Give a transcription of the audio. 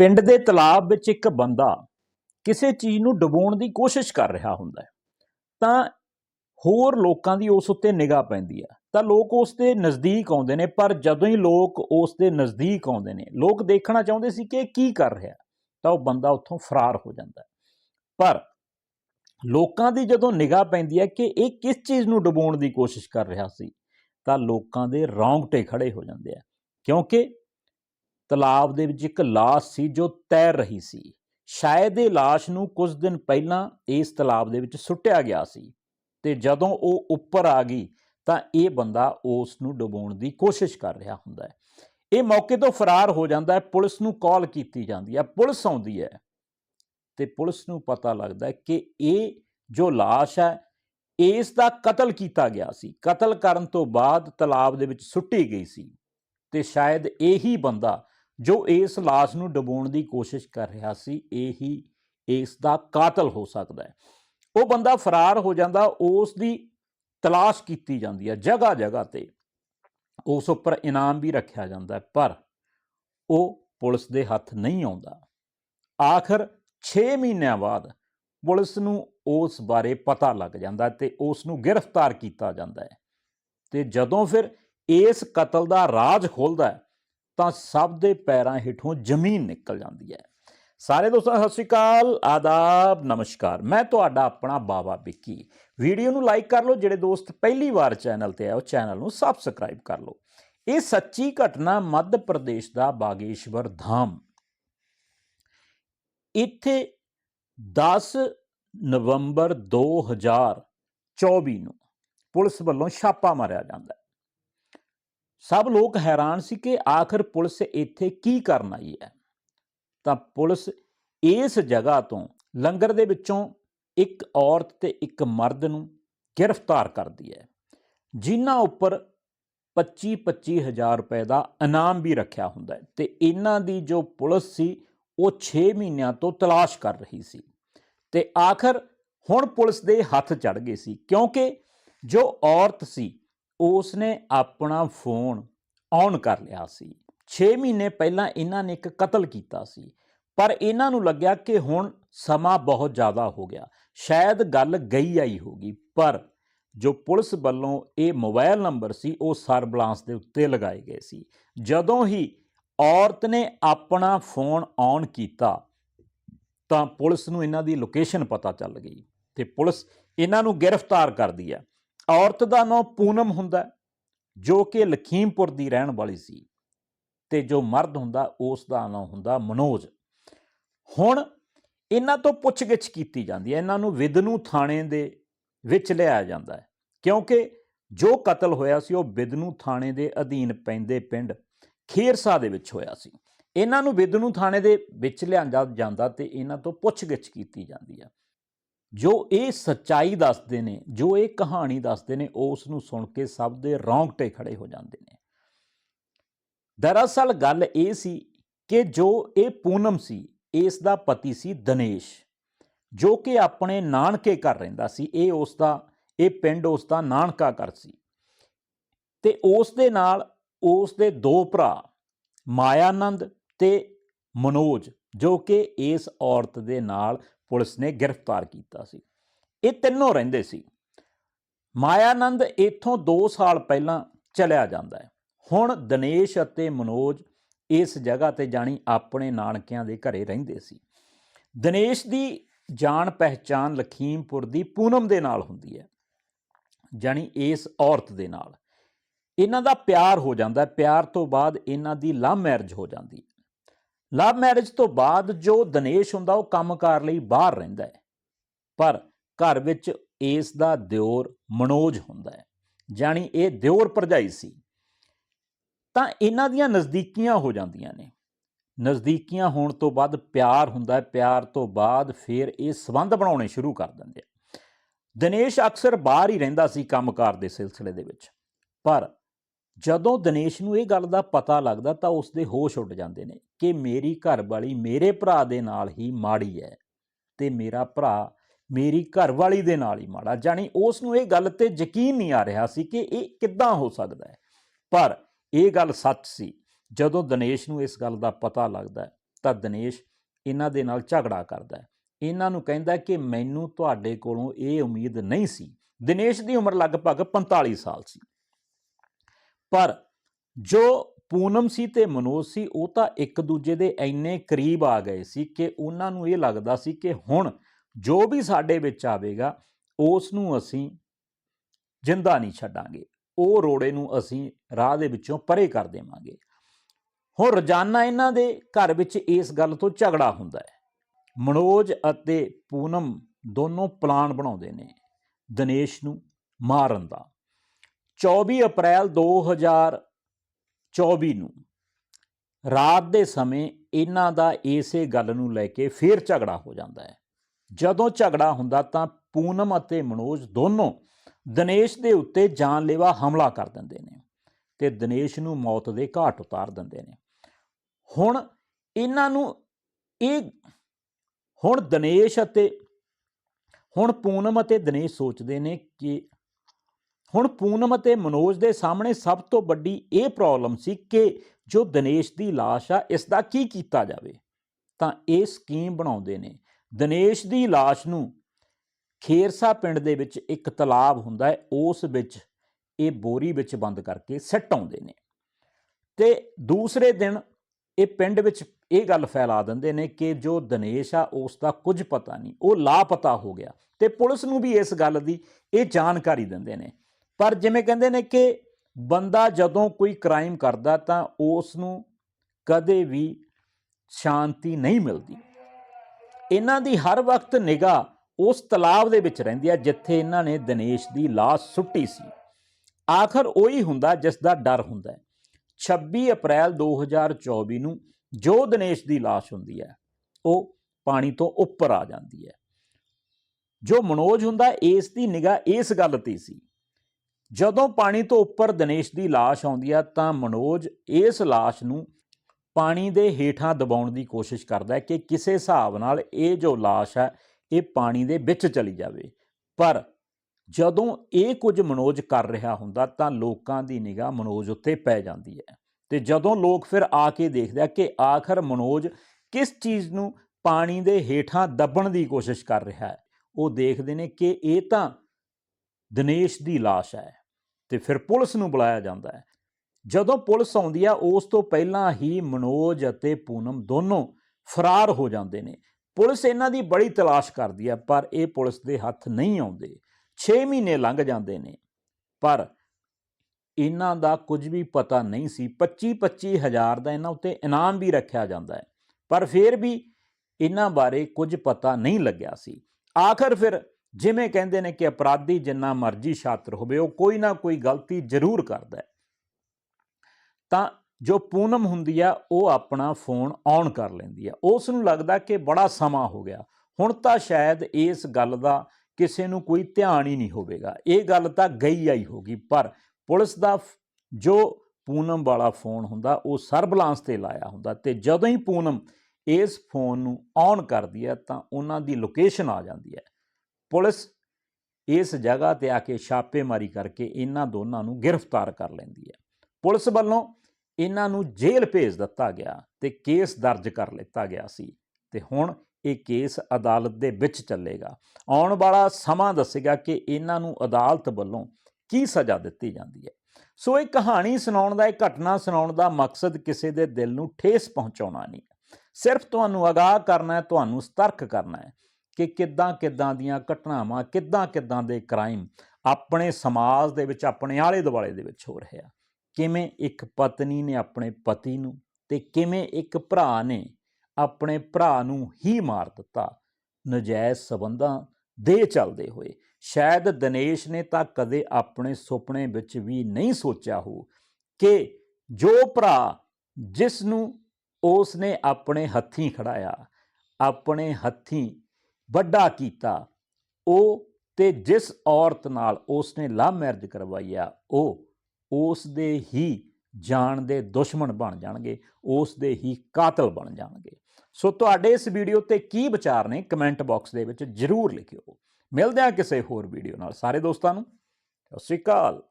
ਪਿੰਡ ਦੇ ਤਲਾਬ ਵਿੱਚ ਇੱਕ ਬੰਦਾ ਕਿਸੇ ਚੀਜ਼ ਨੂੰ ਡੁਬੋਣ ਦੀ ਕੋਸ਼ਿਸ਼ ਕਰ ਰਿਹਾ ਹੁੰਦਾ ਹੈ, ਤਾਂ ਹੋਰ ਲੋਕਾਂ ਦੀ ਉਸ ਉੱਤੇ ਨਿਗਾਹ ਪੈਂਦੀ ਹੈ। ਤਾਂ ਲੋਕ ਉਸ ਦੇ ਨਜ਼ਦੀਕ ਆਉਂਦੇ ਨੇ, ਪਰ ਜਦੋਂ ਹੀ ਲੋਕ ਉਸ ਦੇ ਨਜ਼ਦੀਕ ਆਉਂਦੇ ਨੇ, ਲੋਕ ਦੇਖਣਾ ਚਾਹੁੰਦੇ ਸੀ ਕਿ ਇਹ ਕੀ ਕਰ ਰਿਹਾ ਤਾਂ ਉਹ ਬੰਦਾ ਉੱਥੋਂ ਫਰਾਰ ਹੋ ਜਾਂਦਾ ਪਰ ਲੋਕਾਂ ਦੀ ਜਦੋਂ ਨਿਗਾਹ ਪੈਂਦੀ ਹੈ ਕਿ ਇਹ ਕਿਸ ਚੀਜ਼ ਨੂੰ ਡੁਬੋਣ ਦੀ ਕੋਸ਼ਿਸ਼ ਕਰ ਰਿਹਾ ਸੀ, ਤਾਂ ਲੋਕਾਂ ਦੇ ਰੌਂਗਟੇ ਖੜੇ ਹੋ ਜਾਂਦੇ ਆ ਕਿਉਂਕਿ ਤਲਾਬ ਦੇ ਵਿੱਚ ਇੱਕ ਲਾਸ਼ ਸੀ ਜੋ ਤੈਰ ਰਹੀ ਸੀ। ਸ਼ਾਇਦ ਇਹ ਲਾਸ਼ ਨੂੰ ਕੁਝ ਦਿਨ ਪਹਿਲਾਂ ਇਸ ਤਲਾਬ ਦੇ ਵਿੱਚ ਸੁੱਟਿਆ ਗਿਆ ਸੀ ਤੇ ਜਦੋਂ ਉਹ ਉੱਪਰ ਆ ਗਈ ਤਾਂ ਇਹ ਬੰਦਾ ਉਸ ਨੂੰ ਡੁਬਾਉਣ ਦੀ ਕੋਸ਼ਿਸ਼ ਕਰ ਰਿਹਾ ਹੁੰਦਾ ਹੈ। ਇਹ ਮੌਕੇ ਤੋਂ ਫਰਾਰ ਹੋ ਜਾਂਦਾ ਹੈ, ਪੁਲਿਸ ਨੂੰ ਕਾਲ ਕੀਤੀ ਜਾਂਦੀ ਹੈ, ਪੁਲਿਸ ਆਉਂਦੀ ਹੈ ਤੇ ਪੁਲਿਸ ਨੂੰ ਪਤਾ ਲੱਗਦਾ ਹੈ ਕਿ ਇਹ ਜੋ ਲਾਸ਼ ਹੈ, ਇਸ ਦਾ ਕਤਲ ਕੀਤਾ ਗਿਆ ਸੀ। ਕਤਲ ਕਰਨ ਤੋਂ ਬਾਅਦ ਤਲਾਬ ਦੇ ਵਿੱਚ ਸੁੱਟੀ ਗਈ ਸੀ ਤੇ ਸ਼ਾਇਦ ਇਹੀ ਬੰਦਾ ਜੋ ਇਸ ਲਾਸ਼ ਨੂੰ ਡੁਬੋਣ ਦੀ ਕੋਸ਼ਿਸ਼ ਕਰ ਰਿਹਾ ਸੀ, ਇਹੀ ਇਸ ਦਾ ਕਾਤਲ ਹੋ ਸਕਦਾ ਹੈ। ਉਹ ਬੰਦਾ ਫਰਾਰ ਹੋ ਜਾਂਦਾ ਉਸ ਦੀ ਤਲਾਸ਼ ਕੀਤੀ ਜਾਂਦੀ ਹੈ ਜਗ੍ਹਾ ਜਗ੍ਹਾ ਤੇ। ਉਸ ਉੱਪਰ ਇਨਾਮ ਵੀ ਰੱਖਿਆ ਜਾਂਦਾ ਹੈ, ਪਰ ਉਹ ਪੁਲਿਸ ਦੇ ਹੱਥ ਨਹੀਂ ਆਉਂਦਾ। ਆਖਰ 6 ਮਹੀਨਿਆਂ ਬਾਅਦ ਪੁਲਿਸ ਨੂੰ ਉਸ ਬਾਰੇ ਪਤਾ ਲੱਗ ਜਾਂਦਾ ਹੈ ਤੇ ਉਸ ਨੂੰ ਗ੍ਰਿਫਤਾਰ ਕੀਤਾ ਜਾਂਦਾ ਹੈ। ਤੇ ਜਦੋਂ ਫਿਰ ਇਸ ਕਤਲ ਦਾ ਰਾਜ ਖੁੱਲਦਾ ਹੈ ਤਾਂ ਸਭ ਦੇ ਪੈਰਾਂ ਹੇਠੋਂ ਜ਼ਮੀਨ ਨਿਕਲ ਜਾਂਦੀ ਹੈ। ਸਾਰੇ ਦੋਸਤਾਂ, ਸਤਿ ਸ਼੍ਰੀ ਅਕਾਲ, ਆਦਾਬ, ਨਮਸਕਾਰ। ਮੈਂ ਤੁਹਾਡਾ ਆਪਣਾ ਬਾਬਾ ਵਿੱਕੀ। ਵੀਡੀਓ ਨੂੰ ਲਾਈਕ ਕਰ ਲਓ, ਜਿਹੜੇ ਦੋਸਤ ਪਹਿਲੀ ਵਾਰ ਚੈਨਲ ਤੇ ਆਏ ਉਹ ਚੈਨਲ ਨੂੰ ਸਬਸਕ੍ਰਾਈਬ ਕਰ ਲਓ। ਇਹ ਸੱਚੀ ਘਟਨਾ ਮੱਧ ਪ੍ਰਦੇਸ਼ ਦਾ ਬਾਗੇਸ਼ਵਰ ਧਾਮ। ਇੱਥੇ 10 ਨਵੰਬਰ 2024 ਨੂੰ ਪੁਲਿਸ ਵੱਲੋਂ ਛਾਪਾ ਮਾਰਿਆ ਜਾਂਦਾ ਸਭ ਲੋਕ ਹੈਰਾਨ ਸੀ ਕਿ ਆਖਰ ਪੁਲਿਸ ਇੱਥੇ ਕੀ ਕਰਨ ਆਈ ਹੈ। ਤਾਂ ਪੁਲਿਸ ਇਸ ਜਗ੍ਹਾ ਤੋਂ ਲੰਗਰ ਦੇ ਵਿੱਚੋਂ ਇੱਕ ਔਰਤ ਤੇ ਇੱਕ ਮਰਦ ਨੂੰ ਗ੍ਰਿਫਤਾਰ ਕਰਦੀ ਹੈ, ਜਿਨ੍ਹਾਂ ਉੱਪਰ 25-25 ਹਜ਼ਾਰ ਰੁਪਏ ਦਾ ਇਨਾਮ ਵੀ ਰੱਖਿਆ ਹੁੰਦਾ ਹੈ ਤੇ ਇਹਨਾਂ ਦੀ ਜੋ ਪੁਲਿਸ ਸੀ ਉਹ 6 ਮਹੀਨਿਆਂ ਤੋਂ ਤਲਾਸ਼ ਕਰ ਰਹੀ ਸੀ ਤੇ ਆਖਰ ਹੁਣ ਪੁਲਿਸ ਦੇ ਹੱਥ ਚੜ ਗਏ ਸੀ ਕਿਉਂਕਿ ਜੋ ਔਰਤ ਸੀ ਉਸ ਨੇ ਆਪਣਾ ਫੋਨ ਔਨ ਕਰ ਲਿਆ ਸੀ। 6 ਮਹੀਨੇ ਪਹਿਲਾਂ ਇਹਨਾਂ ਨੇ ਇੱਕ ਕਤਲ ਕੀਤਾ ਸੀ। ਪਰ ਇਹਨਾਂ ਨੂੰ ਲੱਗਿਆ ਕਿ ਹੁਣ ਸਮਾਂ ਬਹੁਤ ਜ਼ਿਆਦਾ ਹੋ ਗਿਆ। ਸ਼ਾਇਦ ਗੱਲ ਗਈ ਆਈ ਹੋਗੀ ਪਰ ਜੋ ਪੁਲਿਸ ਵੱਲੋਂ ਇਹ ਮੋਬਾਈਲ ਨੰਬਰ ਸੀ, ਉਹ ਸਰਬਲਾਂਸ ਦੇ ਉੱਤੇ ਲਗਾਏ ਗਏ ਸੀ। ਜਦੋਂ ਹੀ ਔਰਤ ਨੇ ਆਪਣਾ ਫੋਨ ਔਨ ਕੀਤਾ, ਤਾਂ ਪੁਲਿਸ ਨੂੰ ਇਹਨਾਂ ਦੀ ਲੋਕੇਸ਼ਨ ਪਤਾ ਚੱਲ ਗਈ ਤੇ ਪੁਲਿਸ ਇਹਨਾਂ ਨੂੰ ਗ੍ਰਿਫਤਾਰ ਕਰਦੀ ਹੈ। ਔਰਤ ਦਾ ਨਾਮ ਪੂਨਮ ਹੁੰਦਾ ਜੋ ਕਿ ਲਖੀਮਪੁਰ ਦੀ ਰਹਿਣ ਵਾਲੀ ਸੀ ਤੇ ਜੋ ਮਰਦ ਹੁੰਦਾ, ਉਸ ਦਾ ਨਾਮ ਹੁੰਦਾ ਮਨੋਜ। ਹੁਣ ਇਹਨਾਂ ਤੋਂ ਪੁੱਛਗਿੱਛ ਕੀਤੀ ਜਾਂਦੀ ਹੈ, ਇਹਨਾਂ ਨੂੰ ਵਿਦਨੂ ਥਾਣੇ ਦੇ ਵਿੱਚ ਲਿਆਇਆ ਜਾਂਦਾ ਹੈ, ਕਿਉਂਕਿ ਜੋ ਕਤਲ ਹੋਇਆ ਸੀ, ਉਹ ਵਿਦਨੂ ਥਾਣੇ ਦੇ ਅਧੀਨ ਪੈਂਦੇ ਪਿੰਡ ਖੇਰਸਾ ਦੇ ਵਿੱਚ ਹੋਇਆ ਸੀ। ਇਹਨਾਂ ਨੂੰ ਵਿਦਨੂ ਥਾਣੇ ਦੇ ਵਿੱਚ ਲਿਆਂਦਾ ਜਾਂਦਾ ਤੇ ਇਹਨਾਂ ਤੋਂ ਪੁੱਛਗਿੱਛ ਕੀਤੀ ਜਾਂਦੀ ਹੈ। ਜੋ ਇਹ ਸੱਚਾਈ ਦੱਸਦੇ ਨੇ, ਜੋ ਇਹ ਕਹਾਣੀ ਦੱਸਦੇ ਨੇ ਉਸ ਨੂੰ ਸੁਣ ਕੇ ਸਭ ਦੇ ਰੌਂਗਟੇ ਖੜੇ ਹੋ ਜਾਂਦੇ ਨੇ। ਦਰਅਸਲ ਗੱਲ ਇਹ ਸੀ ਕਿ ਜੋ ਇਹ ਪੂਨਮ ਸੀ, ਇਸ ਦਾ ਪਤੀ ਸੀ ਦਿਨੇਸ਼। ਜੋ ਕਿ ਆਪਣੇ ਨਾਨਕੇ ਘਰ ਰਹਿੰਦਾ ਸੀ, ਇਹ ਉਸ ਦਾ, ਇਹ ਪਿੰਡ ਉਸ ਦਾ ਨਾਨਕਾ ਘਰ ਸੀ। ਤੇ ਉਸ ਦੇ ਨਾਲ ਉਸ ਦੇ ਦੋ ਭਰਾ ਮਾਇਆਨੰਦ ਤੇ ਮਨੋਜ, ਜੋ ਕਿ ਇਸ ਔਰਤ ਦੇ ਨਾਲ ਪੁਲਿਸ ਨੇ ਗ੍ਰਿਫਤਾਰ ਕੀਤਾ ਸੀ। ਇਹ ਤਿੰਨੋਂ ਰਹਿੰਦੇ ਸੀ। ਮਾਇਆਨੰਦ ਇੱਥੋਂ 2 ਸਾਲ ਪਹਿਲਾਂ ਚਲਿਆ ਜਾਂਦਾ ਹੈ। ਹੁਣ ਦਿਨੇਸ਼ ਅਤੇ ਮਨੋਜ ਇਸ ਜਗ੍ਹਾ ਤੇ ਜਾਣੀ ਆਪਣੇ ਨਾਨਕਿਆਂ ਦੇ ਘਰੇ ਰਹਿੰਦੇ ਸੀ। ਦਿਨੇਸ਼ ਦੀ ਜਾਣ ਪਹਿਚਾਨ ਲਖੀਮਪੁਰ ਦੀ ਪੂਨਮ ਦੇ ਨਾਲ ਹੁੰਦੀ ਹੈ, ਜਾਣੀ ਇਸ ਔਰਤ ਦੇ ਨਾਲ। ਇਹਨਾਂ ਦਾ ਪਿਆਰ ਹੋ ਜਾਂਦਾ ਪਿਆਰ ਤੋਂ ਬਾਅਦ ਇਹਨਾਂ ਦੀ ਲਵ ਮੈਰਿਜ ਹੋ ਜਾਂਦੀ ਲਵ ਮੈਰਿਜ ਤੋਂ ਬਾਅਦ ਜੋ ਦਿਨੇਸ਼ ਹੁੰਦਾ, ਉਹ ਕੰਮਕਾਰ ਲਈ ਬਾਹਰ ਰਹਿੰਦਾ ਹੈ। ਪਰ ਘਰ ਵਿੱਚ ਇਸ ਦਾ ਦਿਓਰ ਮਨੋਜ ਹੁੰਦਾ ਹੈ। ਜਾਣੀ ਇਹ ਦਿਓਰ ਭਰਜਾਈ ਸੀ। ਤਾਂ ਇਹਨਾਂ ਦੀਆਂ ਨਜ਼ਦੀਕੀਆਂ ਹੋ ਜਾਂਦੀਆਂ ਨੇ। ਨਜ਼ਦੀਕੀਆਂ ਹੋਣ ਤੋਂ ਬਾਅਦ ਪਿਆਰ ਹੁੰਦਾ ਹੈ। ਪਿਆਰ ਤੋਂ ਬਾਅਦ ਫਿਰ ਇਹ ਸਬੰਧ ਬਣਾਉਣੇ ਸ਼ੁਰੂ ਕਰ ਦਿੰਦੇ ਆ। ਦਿਨੇਸ਼ ਅਕਸਰ ਬਾਹਰ ਹੀ ਰਹਿੰਦਾ ਸੀ ਕੰਮਕਾਰ ਦੇ ਸਿਲਸਿਲੇ ਦੇ ਵਿੱਚ। ਪਰ ਜਦੋਂ ਦਿਨੇਸ਼ ਨੂੰ ਇਹ ਗੱਲ ਦਾ ਪਤਾ ਲੱਗਦਾ ਤਾਂ ਉਸ ਦੇ ਹੋਸ਼ ਉੱਡ ਜਾਂਦੇ ਨੇ ਕਿ ਮੇਰੀ ਘਰਵਾਲੀ ਮੇਰੇ ਭਰਾ ਦੇ ਨਾਲ ਹੀ ਮਾੜੀ ਹੈ ਤੇ ਮੇਰਾ ਭਰਾ ਮੇਰੀ ਘਰਵਾਲੀ ਦੇ ਨਾਲ ਹੀ ਮਾੜਾ। ਜਾਣੀ ਉਸ ਨੂੰ ਇਹ ਗੱਲ ਤੇ ਯਕੀਨ ਨਹੀਂ ਆ ਰਿਹਾ ਸੀ ਕਿ ਇਹ ਕਿੱਦਾਂ ਹੋ ਸਕਦਾ ਹੈ ਪਰ ਇਹ ਗੱਲ ਸੱਚ ਸੀ। ਜਦੋਂ ਦਿਨੇਸ਼ ਨੂੰ ਇਸ ਗੱਲ ਦਾ ਪਤਾ ਲੱਗਦਾ ਤਾਂ ਦਿਨੇਸ਼ ਇਹਨਾਂ ਦੇ ਨਾਲ ਝਗੜਾ ਕਰਦਾ। ਇਹਨਾਂ ਨੂੰ ਕਹਿੰਦਾ ਕਿ ਮੈਨੂੰ ਤੁਹਾਡੇ ਕੋਲੋਂ ਇਹ ਉਮੀਦ ਨਹੀਂ ਸੀ। ਦਿਨੇਸ਼ ਦੀ ਉਮਰ ਲਗਭਗ 45 ਸਾਲ ਸੀ। ਪਰ ਜੋ ਪੂਨਮ ਸੀ ਤੇ ਮਨੋਜ ਸੀ, ਉਹ ਤਾਂ ਇੱਕ ਦੂਜੇ ਦੇ ਇੰਨੇ ਕਰੀਬ ਆ ਗਏ ਸੀ ਕਿ ਉਹਨਾਂ ਨੂੰ ਇਹ ਲੱਗਦਾ ਸੀ ਕਿ ਹੁਣ ਜੋ ਵੀ ਸਾਡੇ ਵਿੱਚ ਆਵੇਗਾ, ਉਸ ਨੂੰ ਅਸੀਂ ਜਿੰਦਾ ਨਹੀਂ ਛੱਡਾਂਗੇ। ਉਹ ਰੋੜੇ ਨੂੰ ਅਸੀਂ ਰਾਹ ਦੇ ਵਿੱਚੋਂ ਪਰੇ ਕਰ ਦੇਵਾਂਗੇ। ਹੁਣ ਰੋਜ਼ਾਨਾ ਇਹਨਾਂ ਦੇ ਘਰ ਵਿੱਚ ਇਸ ਗੱਲ ਤੋਂ ਝਗੜਾ ਹੁੰਦਾ ਹੈ। ਮਨੋਜ ਅਤੇ ਪੂਨਮ ਦੋਨੋਂ ਪਲਾਨ ਬਣਾਉਂਦੇ ਨੇ, ਦਿਨੇਸ਼ ਨੂੰ ਮਾਰਨ ਦਾ। 24 ਅਪ੍ਰੈਲ 2024 ਨੂੰ ਰਾਤ ਦੇ ਸਮੇਂ ਇਹਨਾਂ ਦਾ ਇਸੇ ਗੱਲ ਨੂੰ ਲੈ ਕੇ ਫੇਰ ਝਗੜਾ ਹੋ ਜਾਂਦਾ ਹੈ। ਜਦੋਂ ਝਗੜਾ ਹੁੰਦਾ ਤਾਂ ਪੂਨਮ ਅਤੇ ਮਨੋਜ ਦੋਨੋਂ ਦਿਨੇਸ਼ ਦੇ ਉੱਤੇ ਜਾਨਲੇਵਾ ਹਮਲਾ ਕਰ ਦਿੰਦੇ ਨੇ ਤੇ ਦਿਨੇਸ਼ ਨੂੰ ਮੌਤ ਦੇ ਘਾਟ ਉਤਾਰ ਦਿੰਦੇ ਨੇ। ਹੁਣ ਇਹਨਾਂ ਨੂੰ ਇਹ ਹੁਣ ਦਿਨੇਸ਼ ਅਤੇ ਹੁਣ ਪੂਨਮ ਅਤੇ ਦਿਨੇਸ਼ ਸੋਚਦੇ ਨੇ ਕਿ ਹੁਣ ਪੂਨਮ ਅਤੇ ਮਨੋਜ ਦੇ ਸਾਹਮਣੇ ਸਭ ਤੋਂ ਵੱਡੀ ਇਹ ਪ੍ਰੋਬਲਮ ਸੀ ਕਿ ਜੋ ਦਿਨੇਸ਼ ਦੀ ਲਾਸ਼ ਆ ਇਸ ਦਾ ਕੀ ਕੀਤਾ ਜਾਵੇ? ਤਾਂ ਇਹ ਸਕੀਮ ਬਣਾਉਂਦੇ ਨੇ। ਦਿਨੇਸ਼ ਦੀ ਲਾਸ਼ ਨੂੰ ਖੇਰਸਾ ਪਿੰਡ ਦੇ ਵਿੱਚ ਇੱਕ ਤਲਾਬ ਹੁੰਦਾ ਹੈ, ਉਸ ਵਿੱਚ ਇਹ ਬੋਰੀ ਵਿੱਚ ਬੰਦ ਕਰਕੇ ਸੱਟ ਆਉਂਦੇ ਨੇ। ਤੇ ਦੂਸਰੇ ਦਿਨ ਇਹ ਪਿੰਡ ਵਿੱਚ ਇਹ ਗੱਲ ਫੈਲਾ ਦਿੰਦੇ ਨੇ ਕਿ ਜੋ ਦਿਨੇਸ਼ ਆ ਉਸ ਦਾ ਕੁਝ ਪਤਾ ਨਹੀਂ, ਉਹ ਲਾਪਤਾ ਹੋ ਗਿਆ। ਤੇ ਪੁਲਿਸ ਨੂੰ ਵੀ ਇਸ ਗੱਲ ਦੀ ਇਹ ਜਾਣਕਾਰੀ ਦਿੰਦੇ ਨੇ ਪਰ ਜਿਵੇਂ ਕਹਿੰਦੇ ਨੇ ਕਿ ਬੰਦਾ ਜਦੋਂ ਕੋਈ ਕ੍ਰਾਈਮ ਕਰਦਾ ਤਾਂ ਉਸ ਨੂੰ ਕਦੇ ਵੀ ਸ਼ਾਂਤੀ ਨਹੀਂ ਮਿਲਦੀ। ਇਹਨਾਂ ਦੀ ਹਰ ਵਕਤ ਨਿਗਾਹ ਉਸ ਤਲਾਬ ਦੇ ਵਿੱਚ ਰਹਿੰਦੀ ਹੈ ਜਿੱਥੇ ਇਹਨਾਂ ਨੇ ਦਿਨੇਸ਼ ਦੀ ਲਾਸ਼ ਸੁੱਟੀ ਸੀ। ਆਖਰ ਉਹੀ ਹੁੰਦਾ ਜਿਸ ਦਾ ਡਰ ਹੁੰਦਾ ਹੈ। 26 ਅਪ੍ਰੈਲ 2024 ਨੂੰ ਜੋ ਦਿਨੇਸ਼ ਦੀ ਲਾਸ਼ ਹੁੰਦੀ ਹੈ, ਉਹ ਪਾਣੀ ਤੋਂ ਉੱਪਰ ਆ ਜਾਂਦੀ ਹੈ। ਜੋ ਮਨੋਜ ਹੁੰਦਾ, ਇਸ ਦੀ ਨਿਗਾਹ ਇਸ ਗੱਲ ਤੇ ਸੀ ਜਦੋਂ ਪਾਣੀ ਤੋਂ ਉੱਪਰ ਦਿਨੇਸ਼ ਦੀ ਲਾਸ਼ ਆਉਂਦੀ ਹੈ ਤਾਂ ਮਨੋਜ ਇਸ ਲਾਸ਼ ਨੂੰ ਪਾਣੀ ਦੇ ਹੇਠਾਂ ਦਬਾਉਣ ਦੀ ਕੋਸ਼ਿਸ਼ ਕਰਦਾ ਹੈ ਕਿ ਕਿਸੇ ਹਿਸਾਬ ਨਾਲ ਇਹ ਜੋ ਲਾਸ਼ ਹੈ ਇਹ ਪਾਣੀ ਦੇ ਵਿੱਚ ਚਲੀ ਜਾਵੇ। ਪਰ ਜਦੋਂ ਇਹ ਕੁਝ ਮਨੋਜ ਕਰ ਰਿਹਾ ਹੁੰਦਾ ਤਾਂ ਲੋਕਾਂ ਦੀ ਨਿਗਾਹ ਮਨੋਜ ਉੱਤੇ ਪੈ ਜਾਂਦੀ ਹੈ। ਤੇ ਜਦੋਂ ਲੋਕ ਫਿਰ ਆ ਕੇ ਦੇਖਦੇ ਆ ਕਿ ਆਖਰ ਮਨੋਜ ਕਿਸ ਚੀਜ਼ ਨੂੰ ਪਾਣੀ ਦੇ ਹੇਠਾਂ ਦੱਬਣ ਦੀ ਕੋਸ਼ਿਸ਼ ਕਰ ਰਿਹਾ ਹੈ, ਉਹ ਦੇਖਦੇ ਨੇ ਕਿ ਇਹ ਤਾਂ ਦਿਨੇਸ਼ ਦੀ ਲਾਸ਼ ਹੈ। ਤੇ ਫਿਰ ਪੁਲਿਸ ਨੂੰ ਬੁਲਾਇਆ ਜਾਂਦਾ ਹੈ। ਜਦੋਂ ਪੁਲਿਸ ਆਉਂਦੀ ਆ, ਉਸ ਤੋਂ ਪਹਿਲਾਂ ਹੀ ਮਨੋਜ ਅਤੇ ਪੂਨਮ ਦੋਨੋਂ ਫਰਾਰ ਹੋ ਜਾਂਦੇ ਨੇ। ਪੁਲਿਸ ਇਹਨਾਂ ਦੀ ਬੜੀ ਤਲਾਸ਼ ਕਰਦੀ ਹੈ ਪਰ ਇਹ ਪੁਲਿਸ ਦੇ ਹੱਥ ਨਹੀਂ ਆਉਂਦੇ। 6 ਮਹੀਨੇ ਲੰਘ ਜਾਂਦੇ ਨੇ, ਪਰ ਇਹਨਾਂ ਦਾ ਕੁਝ ਵੀ ਪਤਾ ਨਹੀਂ ਸੀ। 25 25 ਹਜ਼ਾਰ ਦਾ ਇਹਨਾਂ ਉੱਤੇ ਇਨਾਮ ਵੀ ਰੱਖਿਆ ਜਾਂਦਾ ਹੈ। ਪਰ ਫਿਰ ਵੀ ਇਹਨਾਂ ਬਾਰੇ ਕੁਝ ਪਤਾ ਨਹੀਂ ਲੱਗਿਆ ਸੀ। ਆਖਰ ਫਿਰ ਜਿਵੇਂ ਕਹਿੰਦੇ ਨੇ ਕਿ ਅਪਰਾਧੀ ਜਿੰਨਾ ਮਰਜ਼ੀ ਛਾਤਰ ਹੋਵੇ, ਉਹ ਕੋਈ ਨਾ ਕੋਈ ਗਲਤੀ ਜ਼ਰੂਰ ਕਰਦਾ ਹੈ। ਤਾਂ ਜੋ ਪੂਨਮ ਹੁੰਦੀ ਆ, ਉਹ ਆਪਣਾ ਫੋਨ ਔਨ ਕਰ ਲੈਂਦੀ ਆ। ਉਸ ਨੂੰ ਲੱਗਦਾ ਕਿ ਬੜਾ ਸਮਾਂ ਹੋ ਗਿਆ। ਹੁਣ ਤਾਂ ਸ਼ਾਇਦ ਇਸ ਗੱਲ ਦਾ ਕਿਸੇ ਨੂੰ ਕੋਈ ਧਿਆਨ ਹੀ ਨਹੀਂ ਹੋਵੇਗਾ। ਇਹ ਗੱਲ ਤਾਂ ਗਈ ਆਈ ਹੋਗੀ ਪਰ ਪੁਲਿਸ ਦਾ ਜੋ ਪੂਨਮ ਵਾਲਾ ਫੋਨ ਹੁੰਦਾ, ਉਹ ਸਰਬਲਾਂਸ ਤੇ ਲਾਇਆ ਹੁੰਦਾ ਤੇ ਜਦੋਂ ਹੀ ਪੂਨਮ ਇਸ ਫੋਨ ਨੂੰ ਔਨ ਕਰਦੀ ਹੈ ਤਾਂ ਉਹਨਾਂ ਦੀ ਲੋਕੇਸ਼ਨ ਆ ਜਾਂਦੀ ਹੈ। ਪੁਲਿਸ ਇਸ ਜਗ੍ਹਾ ਤੇ ਆ ਕੇ ਛਾਪੇਮਾਰੀ ਕਰਕੇ ਇਹਨਾਂ ਦੋਨਾਂ ਨੂੰ ਗ੍ਰਿਫਤਾਰ ਕਰ ਲੈਂਦੀ ਹੈ। ਪੁਲਿਸ ਵੱਲੋਂ ਇਹਨਾਂ ਨੂੰ ਜੇਲ੍ਹ ਭੇਜ ਦਿੱਤਾ ਗਿਆ ਤੇ ਕੇਸ ਦਰਜ ਕਰ ਲਿੱਤਾ ਗਿਆ ਸੀ ਤੇ ਹੁਣ ਇਹ ਕੇਸ ਅਦਾਲਤ ਦੇ ਵਿੱਚ ਚੱਲੇਗਾ। ਆਉਣ ਵਾਲਾ ਸਮਾਂ ਦੱਸੇਗਾ ਕਿ ਇਹਨਾਂ ਨੂੰ ਅਦਾਲਤ ਵੱਲੋਂ ਕੀ ਸਜ਼ਾ ਦਿੱਤੀ ਜਾਂਦੀ ਹੈ। ਸੋ ਇਹ ਕਹਾਣੀ ਸੁਣਾਉਣ ਦਾ, ਇਹ ਘਟਨਾ ਸੁਣਾਉਣ ਦਾ ਮਕਸਦ ਕਿਸੇ ਦੇ ਦਿਲ ਨੂੰ ਠੇਸ ਪਹੁੰਚਾਉਣਾ ਨਹੀਂ ਸਿਰਫ ਤੁਹਾਨੂੰ ਅਗਾਹ ਕਰਨਾ ਹੈ, ਤੁਹਾਨੂੰ ਸਤਰਕ ਕਰਨਾ ਹੈ। ਕਿ ਕਿੱਦਾਂ ਕਿੱਦਾਂ ਦੀਆਂ ਘਟਨਾਵਾਂ, ਕਿੱਦਾਂ ਕਿੱਦਾਂ ਦੇ ਕ੍ਰਾਈਮ ਆਪਣੇ ਸਮਾਜ ਦੇ ਵਿੱਚ, ਆਪਣੇ ਆਲੇ ਦੁਆਲੇ ਦੇ ਵਿੱਚ ਹੋ ਰਹੇ ਆ। ਕਿਵੇਂ ਇੱਕ ਪਤਨੀ ਨੇ ਆਪਣੇ ਪਤੀ ਨੂੰ ਤੇ ਕਿਵੇਂ ਇੱਕ ਭਰਾ ਨੇ ਆਪਣੇ ਭਰਾ ਨੂੰ ਹੀ ਮਾਰ ਦਿੱਤਾ। ਨਜਾਇਜ਼ ਸਬੰਧਾਂ ਦੇ ਚੱਲਦੇ ਹੋਏ। ਸ਼ਾਇਦ ਦਿਨੇਸ਼ ਨੇ ਤਾਂ ਕਦੇ ਆਪਣੇ ਸੁਪਨੇ ਵਿੱਚ ਵੀ ਨਹੀਂ ਸੋਚਿਆ ਹੋ ਕਿ ਜੋ ਭਰਾ ਜਿਸ ਨੂੰ ਉਸ ਨੇ ਆਪਣੇ ਹੱਥੀਂ ਖੜਾਇਆ, ਆਪਣੇ ਹੱਥੀਂ ਵੱਡਾ ਕੀਤਾ। ਉਹ ਤੇ ਜਿਸ ਔਰਤ ਨਾਲ ਉਸ ਨੇ ਲਵ ਮੈਰਿਜ ਕਰਵਾਈ ਆ, ਉਹ ਉਸ ਦੇ ਹੀ ਜਾਣ ਦੇ ਦੁਸ਼ਮਣ ਬਣ ਜਾਣਗੇ ਉਸ ਦੇ ਹੀ ਕਾਤਲ ਬਣ ਜਾਣਗੇ। ਸੋ ਤੁਹਾਡੇ ਇਸ ਵੀਡੀਓ ਤੇ ਕੀ ਵਿਚਾਰ ਨੇ ਕਮੈਂਟ ਬਾਕਸ ਦੇ ਵਿੱਚ ਜਰੂਰ ਲਿਖਿਓ। ਮਿਲਦੇ ਹਾਂ ਕਿਸੇ ਹੋਰ ਵੀਡੀਓ ਨਾਲ। ਸਾਰੇ ਦੋਸਤਾਂ ਨੂੰ, ਸਤਿ ਸ਼੍ਰੀ ਅਕਾਲ।